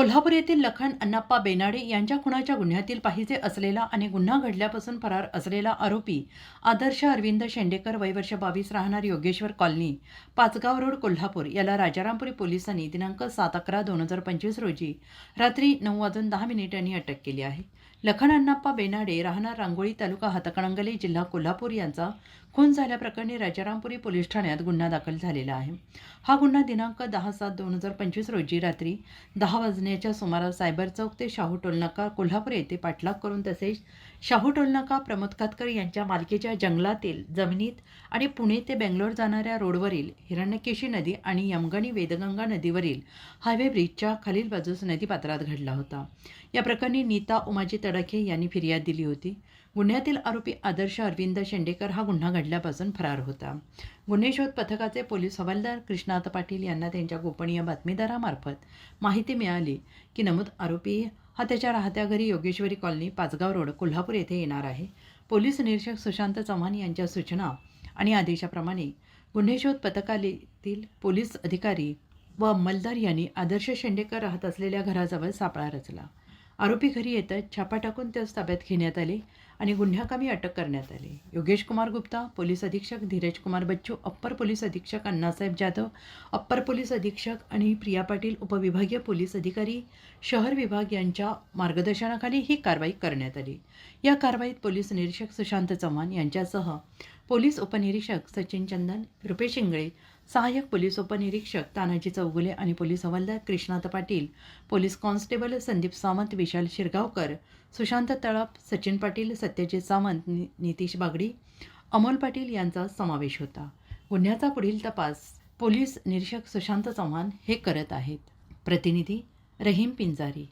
कोल्हापूर येथील लखन अण्णाप्पा बेनाडे यांच्या खुनाच्या गुन्ह्यातील पाहिजे असलेला आणि गुन्हा घडल्यापासून फरार असलेला आरोपी आदर्श अरविंद शेंडेकर वयवर्ष बावीस राहणार योगेश्वर कॉलनी पाचगाव रोड कोल्हापूर. याला राजारामपुरी पोलिसांनी दिनांक सात अकरा दोन हजार पंचवीस रोजी रात्री नऊ वाजून दहा मिनिटांनी अटक केली आहे. लखन अण्णाप्पा बेनाडे राहणार रांगोळी तालुका हातकणंगले जिल्हा कोल्हापूर यांचा खून झाल्याप्रकरणी राजारामपुरी पोलीस ठाण्यात गुन्हा दाखल झालेला आहे. हा गुन्हा दिनांक दहा सात दोन हजार पंचवीस रोजी रात्री दहा वाजणे वाजण्याच्या सुमारास सायबर चौक ते शाहू टोलनाका कोल्हापूर येथे पाठलाग करून तसेच शाहू टोलनाका प्रमोद कातकर यांच्या मालकीच्या जंगलातील जमिनीत आणि पुणे ते बेंगलोर जाणाऱ्या रोडवरील हिरण्यकेशी नदी आणि यमगणी वेदगंगा नदीवरील हायवे ब्रिजच्या खालील बाजूस नदीपात्रात घडला होता. या प्रकरणी नीता उमाजी तडाखे यांनी फिर्याद दिली होती. गुन्ह्यातील आरोपी आदर्श अरविंद शेंडेकर हा गुन्हा घडल्यापासून फरार होता. गुन्हे शोध पथकाचे पोलीस हवालदार कृष्णात पाटील यांना त्यांच्या गोपनीय बातमीदारामार्फत माहिती मिळाली की नमूद आरोपी हा त्याच्या राहत्या घरी योगेश्वरी कॉलनी पाचगाव रोड कोल्हापूर येथे येणार आहे. पोलीस निरीक्षक सुशांत चव्हाण यांच्या सूचना आणि आदेशाप्रमाणे गुन्हे शोध पथकातील पोलीस अधिकारी व अंमलदार यांनी आदर्श शेंडेकर राहत असलेल्या घराजवळ सापळा रचला. आरोपी घरी येतच छापा टाकून त्यास ताब्यात घेण्यात आले आणि गुन्ह्याकामी अटक करण्यात आली. योगेश कुमार गुप्ता पोलीस अधीक्षक धीरज कुमार बच्चू अप्पर पोलीस अधीक्षक अण्णासाहेब जाधव अप्पर पोलीस अधीक्षक आणि प्रिया पाटील उपविभागीय पोलीस अधिकारी शहर विभाग यांच्या मार्गदर्शनाखाली ही कारवाई करण्यात आली. या कारवाईत पोलीस निरीक्षक सुशांत चव्हाण यांच्यासह पोलीस उपनिरीक्षक सचिन चंदन रुपेश इंगळे सहाय्यक पोलीस उपनिरीक्षक तानाजी चौगुले आणि पोलीस हवालदार कृष्णात पाटील पोलीस कॉन्स्टेबल संदीप सावंत विशाल शिरगावकर सुशांत तळप सचिन पाटील सत्यजित सावंत नि नितीश बागडी अमोल पाटील यांचा समावेश होता. गुन्ह्याचा पुढील तपास पोलीस निरीक्षक सुशांत चव्हाण हे करत आहेत. प्रतिनिधी रहीम पिंजारी.